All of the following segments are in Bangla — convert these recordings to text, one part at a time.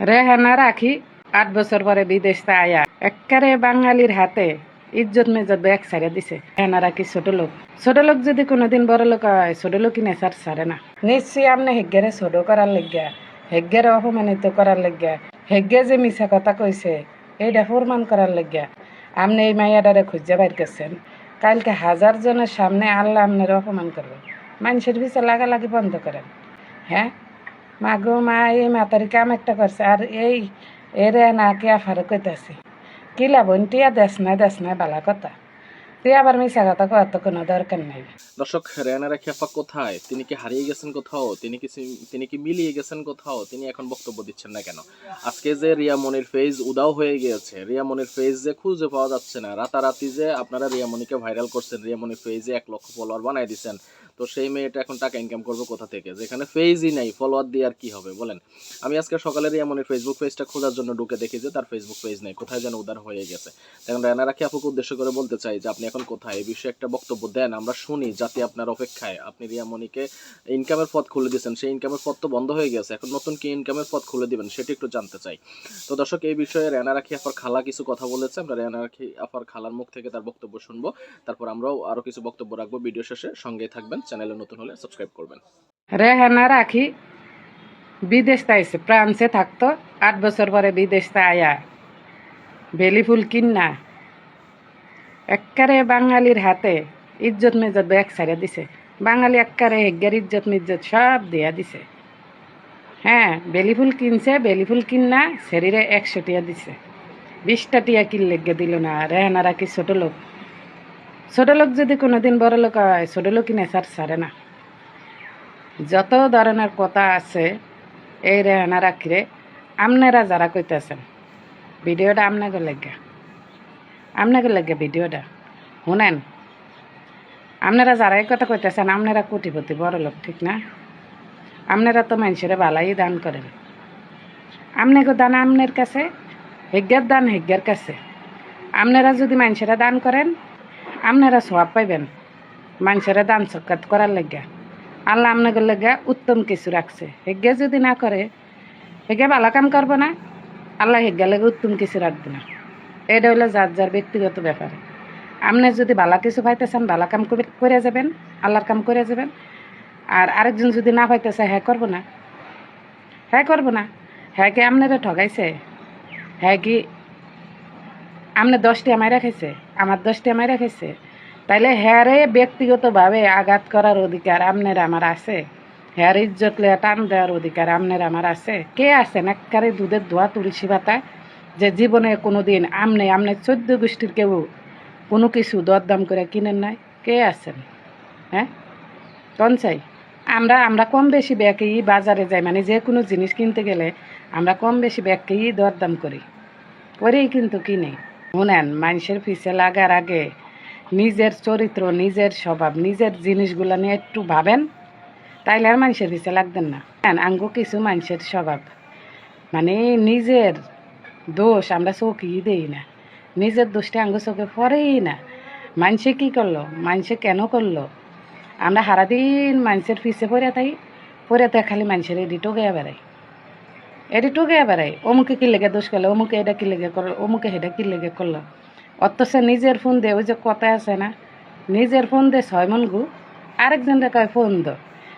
রেহানা রাখি আট বছর পরে বিদেশ আয়া একেবারে বাঙালির হাতে ইজ্জত মেজত ব্যাগ সারিয়া দিছে। রেহানা রাখি ছোট লোক। ছোট লোক যদি কোনোদিন বড় লোক হয়, ছোট লোকই নেশার সারে না। নিশ্চয়ই আপনি হেগ্গেরে ছোট করার লেগিয়া, হেগ্গেরে অপমানিত করার লেগিয়া, হেগ্গে যে মিছা কথা কইছে এইটা প্রমাণ করার লেগিয়া আপনি এই মাইয়াডারে খুঁজে বাইর করছেন। কালকে হাজার জনের সামনে আল্লাহ আপনার অপমান করবে। মানুষের পিছিয়ে লাগালাগি বন্ধ করেন। হ্যাঁ? মা মা, এই মাতারি কাম একটা করছে। আর এই, এরে না কে আফারে কইতাছে। কি লাভ টিয়া দেশ নাই দেশ নাই বালা কথা। তুই আবার মিশা কথা তো কোনো দরকার নাই। দর্শক কোথায়? তিনি কি হারিয়ে গেছেন কোথাও? তিনি কি তিনি কি মিলিয়ে গেছেন কোথাও? তিনি এখন বক্তব্য দিচ্ছেন না কেন? আজকে যে রিয়া ফেজ উদাও হয়ে গিয়েছে, রিয়া মনির ফেজ যে খুঁজে পাওয়া যাচ্ছে না, রাতারাতি যে আপনারা রিয়া মনিকে ভাইরাল করছেন, রিয়া মনির ফেজে এক লক্ষ ফলোয়ার বানাই দিচ্ছেন তো সেই মেয়েটা এখন টাকা ইনকাম করবে কোথা থেকে? যেখানে ফেজই নাই ফলোয়ার দিয়ে আর কি হবে, বলেন? আমি আজকে সকালে রিয়া মনির ফেসবুক পেজটা খোঁজার জন্য ঢুকে দেখি যে তার ফেসবুক পেজ নেই, কোথায় যেন উদার হয়ে গেছে। এখন রায়না রাখি আপুকে উদ্দেশ্য করে বলতে চাই যে আপনি এখন কোথায়? এই বিষয়ে একটা বক্তব্য দেন, আমরা শুনি, যাতে আপনার অপেক্ষায়। আপনি রিয়ামণিকে ইনকামের পথ খুলে দিয়েছেন, সেই ইনকামের পথ তো বন্ধ হয়ে গেছে, এখন নতুন কি ইনকামের পথ খুলে দিবেন সেটি একটু জানতে চাই। তো দর্শক, এই বিষয়ে রেনা রাখি আফার খালা কিছু কথা বলেছে, আমরা রেনা রাখি আফার খালার মুখ থেকে তার বক্তব্য শুনব। তারপর আমরাও আরও কিছু বক্তব্য রাখব, ভিডিও শেষে সঙ্গে থাকবেন। চ্যানেলে নতুন হলে সাবস্ক্রাইব করবেন। রেহানা রাখি বিদেশ তাইছে ফ্রান্সে থাকতো, আট বছর পরে বিদেশ তা আয়া। বেলি ফুল কিন্না। এক্কারে বাঙালির হাতে ইজ্জত মেজত ব্যাগ সারিয়া দিছে। বাঙালি এক্কারে হেগ্গের ইজ্জত মিজ্জত সব দিয়া দিছে। হ্যাঁ বেলি ফুল কিনছে, বেলি ফুল কিন্না শরীরে একশো টিয়া দিছে। বিশটা টিয়া কিনলে দিল না। রেহানা রাখি ছোট লোক। ছোট লোক যদি কোনোদিন বড় লোক হয় ছোট লোকই নেশার সারে না। যত ধরনের কথা আছে, এই রে রেহানা রাখিরে আপনারা যারা কইতেছেন, ভিডিওটা আপনাকে লাগে। আপনাকে লাগে ভিডিওটা। শুনেন আপনারা যারা এই কথা কইতেছেন আপনারা কোটিপতি বড় লোক ঠিক না? আপনারা তো মানুষের বালাই দান করেন। আপনাকে দান আপনার কাছে, হেগ্যার দান হেগ্যার কাছে। আপনারা যদি মানুষেরা দান করেন আপনারা সব পাইবেন। মানুষেরা দান সৎকার করার লাগিয়া আল্লাহ আপনাদের লেগে উত্তম কিছু রাখছে। হেগে যদি না করে হেগে ভালো কাম করব না। আল্লাহ হেগে লেগে উত্তম কিছু রাখবে না। এটা হলো যার যার ব্যক্তিগত ব্যাপার। আপনি যদি ভালো কিছু পাইতে চান ভালো কাম করে যাবেন, আল্লাহর কাম করে যাবেন। আর আরেকজন যদি না পাইতে চায় হ্যাঁ করব না। হ্যাঁ করব না। হ্যাঁ কি আপনারা ঠগাইছে? হ্যাঁ কি আপনি দশটি আমায় রেখেছে আমার দশটি আমায় রেখেছে তাইলে হ্যারে ব্যক্তিগতভাবে আঘাত করার অধিকার আপনার আমার আছে। হ্যার ইজ্জত লে টান দেওয়ার অধিকার আপনার আমার আছে। কে আছেন একবারে দুধের ধোয়া, তুলসী পাতা, যে জীবনে কোনো দিন আমনে আমনে চোদ্দ গোষ্ঠীর কেউ কোনো কিছু দরদাম করে কিনেন নাই? কে আছেন? হ্যাঁ? কোন চাই? আমরা আমরা কম বেশি ব্যাগেই বাজারে যাই মানে যে কোনো জিনিস কিনতে গেলে আমরা কম বেশি ব্যাগকেই দরদাম করি। করেই কিন্তু কিনে। শুনেন মানুষের পিছে লাগার আগে নিজের চরিত্র নিজের স্বভাব নিজের জিনিসগুলো নিয়ে একটু ভাবেন তাইলে আর মানুষের পিছে লাগবেন না। হ্যাঁ, আঙ্গু কিছু মানুষের স্বভাব। মানে নিজের দোষ আমরা চোখই দেই না। নিজের দোষটা আঙ্গু চোখে পড়েই না। মানুষে কি করল? মানুষে কেন করল? আমরা সারাদিন মানুষের পিছে পড়ে থাকি পড়ে থাকি খালি মানুষের এডি টোকে বেড়াই। এডি টোকে বেড়াই। অমুকে কি লেগে দোষ করল? অমুকে এটা কি লেগে করল? অমুকে সেটা কি লেগে করল? অথচ নিজের ফোন দে, ওই যে কথা আছে না? নিজের ফোন দে ছয় মন গু, আরেকজন কয় ফোন দো।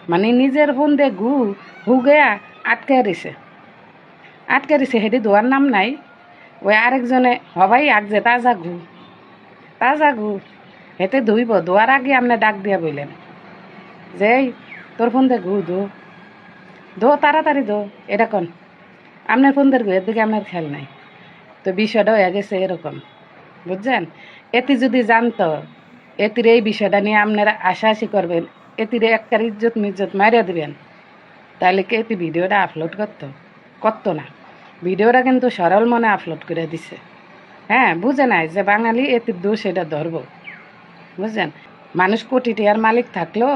মানে নিজের ফোন দে গু হুগেয়া আটকে দিছে। আটকে দিছে সেটি দোয়ার নাম নাই। ওই আরেকজনে হবাই আগ যে, তাজা ঘু তাজা ঘু হেতে ধুইব। দোয়ার আগে আপনি ডাক দিয়া বললেন যে তোর ফোন দে ঘু দো। দো, তাড়াতাড়ি দো। এটা কন? আপনার ফোন দের এর দিকে আপনার খেয়াল নাই। তো বিষয়টা হয়ে গেছে এরকম। বুঝছেন? এটি যদি জানতো এটির এই বিষয়টা নিয়ে আপনারা আশাআশি করবেন এটির একটার ইজ্জত মিজ্জত মারিয়া দিবেন, তাহলে কি এটি ভিডিওটা আপলোড করতো? করতো না। ভিডিওটা কিন্তু সরল মনে আপলোড করে দিছে। হ্যাঁ বুঝে নাই যে বাঙালি এটির দোষ, এটা ধরবো। বুঝছেন? মানুষ কোটি টিয়ার মালিক থাকলেও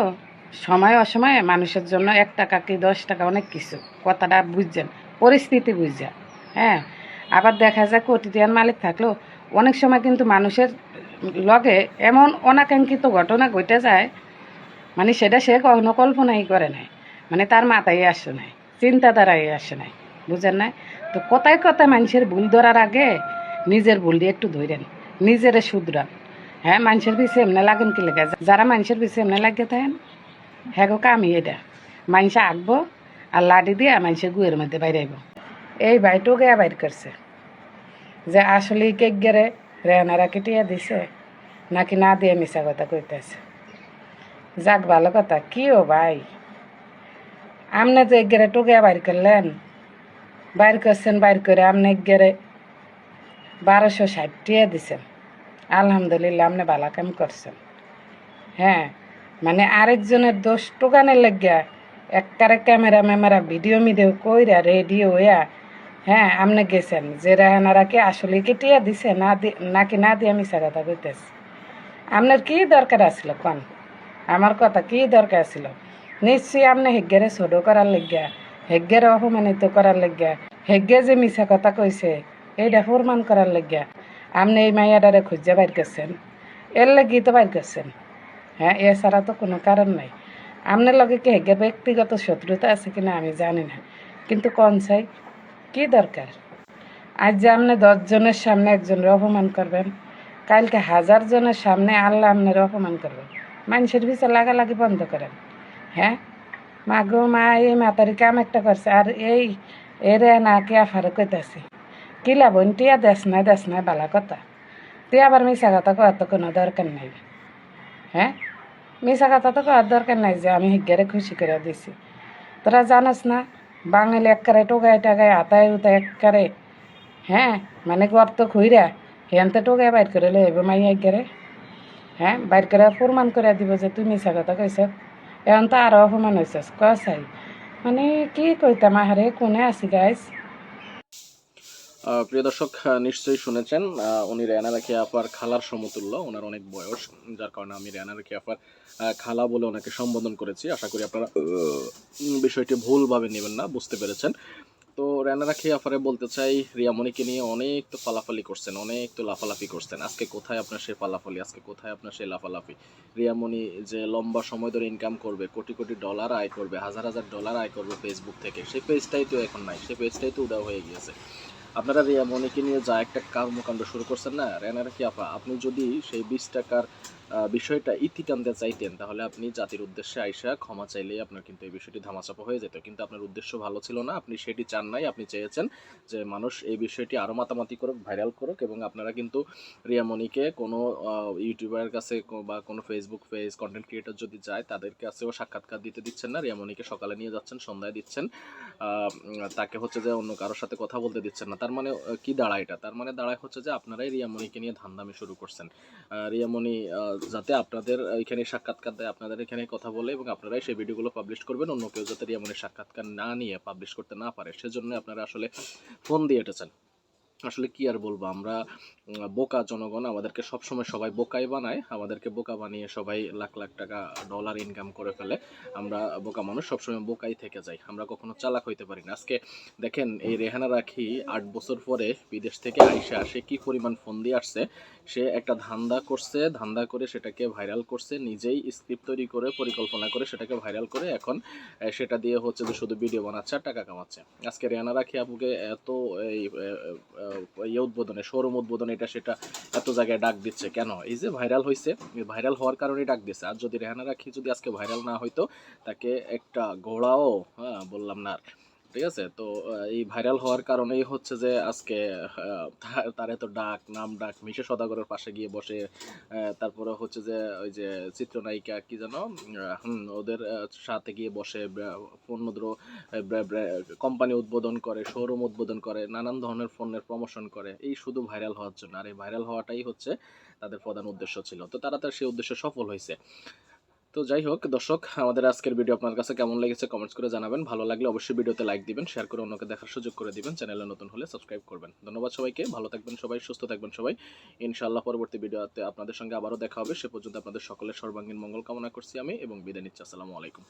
সময় অসময়ে মানুষের জন্য এক টাকা কি দশ টাকা অনেক কিছু। কথাটা বুঝছেন? পরিস্থিতি বুঝছেন হ্যাঁ আবার দেখা যায় কোটি টিয়ার মালিক থাকলেও অনেক সময় কিন্তু মানুষের লগে এমন অনাকাঙ্ক্ষিত ঘটনা ঘটে যায় মানে সেটা সে কখনো কল্পনাই করে নাই মানে তার মাথায় আসে নাই, চিন্তাধারায় আসে নাই, বুঝেন না তো কথায় কথায় মানুষের ভুল ধরার আগে নিজের ভুল দিয়ে একটু ধরেন নিজেরে শুধরান। হ্যাঁ মানুষের পিছিয়ে এমনি লাগেন কি লেগে যারা মানুষের পিছিয়ে এমনি লাগিয়ে থাকেন হ্যাঁ গো কামি এটা মানুষ আঁকবো আর লাঠি দিয়ে মানুষের গুয়ের মধ্যে বাইরে আইব। এই ভাইটো গিয়া বাইর করছে যে আসলে কেক গেরে রেনারা কেটিয়া দিছে, নাকি না দিয়ে মিশা কথা কইতেছে। যাক, ভালো কথা, কি ও ভাই? আপনি যে গেরে টুকিয়া বাইর করলেন, বাইর করছেন, বাইর করে আপনি গেরে বারোশো ষাট টিয়া দিছেন। আলহামদুলিল্লাহ আপনি ভালো কাম করছেন। হ্যাঁ মানে আরেকজনের দোষ টোকানের লাগিয়া একবারে ক্যামেরা ম্যামেরা ভিডিও মিডিও কইরা রেডিও হইয়া হ্যাঁ আপনি গেছেন। যে রেহানারা কি আসলে কি টিয়া দিছে, না দি, নাকি না দিয়ে মিশা কথা কইতেছে। আপনার কি দরকার আছিল, কন? আমার কথা কি দরকার ছিল নিশ্চয়ই আপনি হেগ্গেরে ছোট করার লাগিয়া, হেগ্গেরে অপমানিত করার লাগিয়া, হেগ্গে যে মিশা কথা কইছে এইটা প্রমাণ করার লাগিয়া আপনি এই মাইয়াডারে খুঁজে বাইর করছেন। এর লাগি তো বাইর করছেন। হ্যাঁ এছাড়া তো কোনো কারণ নাই। আপনার লগে কি হেগে ব্যক্তিগত শত্রুতা আছে কিনা আমি জানি না। কিন্তু কোন চাই? কি দরকার? আজ যে আপনি দশজনের সামনে একজনের অপমান করবেন, কালকে হাজার জনের সামনে আল্লাহ আপনার অপমান করবেন। মানুষের পিছিয়ে লাগালাগি বন্ধ করেন। হ্যাঁ? মা গো মা, এই মাতারি কাম একটা করছে, আর এই, এরে না কে আফারে কইতাছে? কি লাভ টিয়া দেশ নাই দেশ নাই, বালা কথা। তুই আবার মিশা কথা কওয়ার তো কোনো দরকার নাই। হ্যাঁ? মিশা কথা তো কওয়ার দরকার নাই যে আমি হিজ্ঞারে খুশি করে দিছি। তোরা জানাস না বাঙালি এককারে টোগায় টাগায় আতায় উতায় এককারে হ্যাঁ মানে গর্ত খুইরা হেনতে টোগায় বাইর করে লই এবার মাই একগারে হ্যাঁ বাইর করে প্রমাণ করে দিব যে তুই মিশা কথা কইছ এখন তো আরও অপমান হয়েছিস কসাই। মানে কি কইতাম আহারে কোনে আছি আহ, প্রিয় দর্শক নিশ্চয়ই শুনেছেন উনি রেয়ানা রাখি আপার খালার সমতুল্য। ওনার অনেক বয়স, যার কারণে আমি রেয়ানা রাখি আপার খালা বলে ওনাকে সম্বোধন করেছি। আশা করি আপনারা বিষয়টি ভুলভাবে নেবেন না, বুঝতে পেরেছেন। তো রেয়ানা রাখি আফারে বলতে চাই রিয়ামণিকে নিয়ে অনেক তো পালাফালি করছেন, অনেক তো লাফালাফি করছেন। আজকে কোথায় আপনার সেই পালাফালি আজকে কোথায় আপনার সেই লাফালাফি? রিয়ামণি যে লম্বা সময় ধরে ইনকাম করবে, কোটি কোটি ডলার আয় করবে, হাজার হাজার ডলার আয় করবে ফেসবুক থেকে। সেই পেজটাই তো এখন নাই, সেই পেজটাই তো উদাও হয়ে গিয়েছে। আপনারা রিয়া মনিকে নিয়ে যা একটা কর্মকাণ্ড শুরু করছেন না রেনার কি আপা, আপনি যদি সেই বিশ টাকার বিষয়টা ইতি টানতে চাইতেন, তাহলে আপনি জাতির উদ্দেশ্যে আইসা ক্ষমা চাইলেই আপনার কিন্তু এই বিষয়টি ধামাচাপা হয়ে যেত। কিন্তু আপনার উদ্দেশ্য ভালো ছিল না, আপনি সেটি চান নাই, আপনি চেয়েছেন যে মানুষ এই বিষয়টি আরও মাতামাতি করুক, ভাইরাল করুক এবং আপনারা কিন্তু রিয়ামণিকে কোনো ইউটিউবারের কাছে বা কোনো ফেসবুক পেজ কন্টেন্ট ক্রিয়েটর যদি যায়, তাদের কাছেও সাক্ষাৎকার দিতে দিচ্ছেন না রিয়ামণিকে সকালে নিয়ে যাচ্ছেন, সন্ধ্যায় দিচ্ছেন তাকে হচ্ছে যে অন্য কারোর সাথে কথা বলতে দিচ্ছেন না। তার মানে কি দাঁড়ায় এটা? তার মানে দাঁড়ায় হচ্ছে যে আপনারাই রিয়ামণিকে নিয়ে ধান্দামি শুরু করছেন। রিয়ামণি যাতে আপনাদের এখানে সাক্ষাৎকার দেয়, আপনাদের এখানে কথা বলে এবং আপনারাই সেই ভিডিওগুলো পাবলিশ করবেন। অন্য কেউ যাতে রিয়ামনের সাক্ষাৎকার না নিয়ে পাবলিশ করতে না পারে, সেজন্য আপনারা আসলে ফোন দিয়ে এটেছেন। আসলে কি আর বলব? আমরা বোকা জনগণ, আমাদেরকে সবসময় সবাই বোকাই বানায়। আমাদেরকে বোকা বানিয়ে সবাই লাখ লাখ টাকা ডলার ইনকাম করে ফেলে। আমরা বোকা মানুষ, সবসময় বোকাই থেকে যাই। আমরা কখনো চালাক হইতে পারি না। আজকে দেখেন, এই রেহানা রাখি আট বছর পরে বিদেশ থেকে আইসা, সে কি পরিমাণ ফোন দিয়ে আসছে? সে একটা ধান্দা করছে, ধান্দা করে সেটাকে ভাইরাল করছে, নিজেই স্ক্রিপ্ট তৈরি করে, পরিকল্পনা করে সেটাকে ভাইরাল করে এখন সেটা দিয়ে হচ্ছে যে শুধু ভিডিও বানাচ্ছে আর টাকা কামাচ্ছে। আজকে রেহানা রাখি আপুকে এত, এই ইয়ে উদ্বোধনে, শোরুম উদ্বোধনে এটা সেটা এত জায়গায় ডাক দিচ্ছে কেন? এই যে ভাইরাল হয়েছে ভাইরাল হওয়ার কারণে ডাক দিচ্ছে আর যদি রেহানা রাখি যদি আজকে ভাইরাল না হইতো, তাকে একটা ঘোড়াও হ্যাঁ বললাম না আর। ঠিক আছে? তো এই ভাইরাল হওয়ার কারণেই হচ্ছে যে আজকে তার- এত ডাক, নাম ডাক মিশে সদাগরের পাশে গিয়ে বসে তারপরে হচ্ছে যে ওই যে চিত্রনায়িকা কি যেন ওদের সাথে গিয়ে বসে পণ্যদ্র কোম্পানি উদ্বোধন করে শোরুম উদ্বোধন করে, নানান ধরনের পণ্যের প্রমোশন করে, এই শুধু ভাইরাল হওয়ার জন্য। আর এই ভাইরাল হওয়াটাই হচ্ছে তাদের প্রধান উদ্দেশ্য ছিল। তো তারা তার সেই উদ্দেশ্য সফল হয়েছে তো যাই হোক, দর্শক, আমাদের আজকের ভিডিও আপনার কাছে কেমন লেগেছে কমেন্টস করে জানাবেন। ভালো লাগলে অবশ্যই ভিডিওতে লাইক দিবেন শেয়ার করে অন্যকে দেখার সুযোগ করে দিবেন চ্যানেলে নতুন হলে সাবস্ক্রাইব করবেন। ধন্যবাদ সবাইকে, ভালো থাকবেন সবাই, সুস্থ থাকবেন সবাই। ইনশাআল্লাহ পরবর্তী ভিডিওতে আপনাদের সঙ্গে আবারও দেখা হবে। সে পর্যন্ত আপনাদের সকলের সর্বাঙ্গীন মঙ্গল কামনা করছি আমি এবং বিদায় নিচ্ছি। আসসালামু আলাইকুম।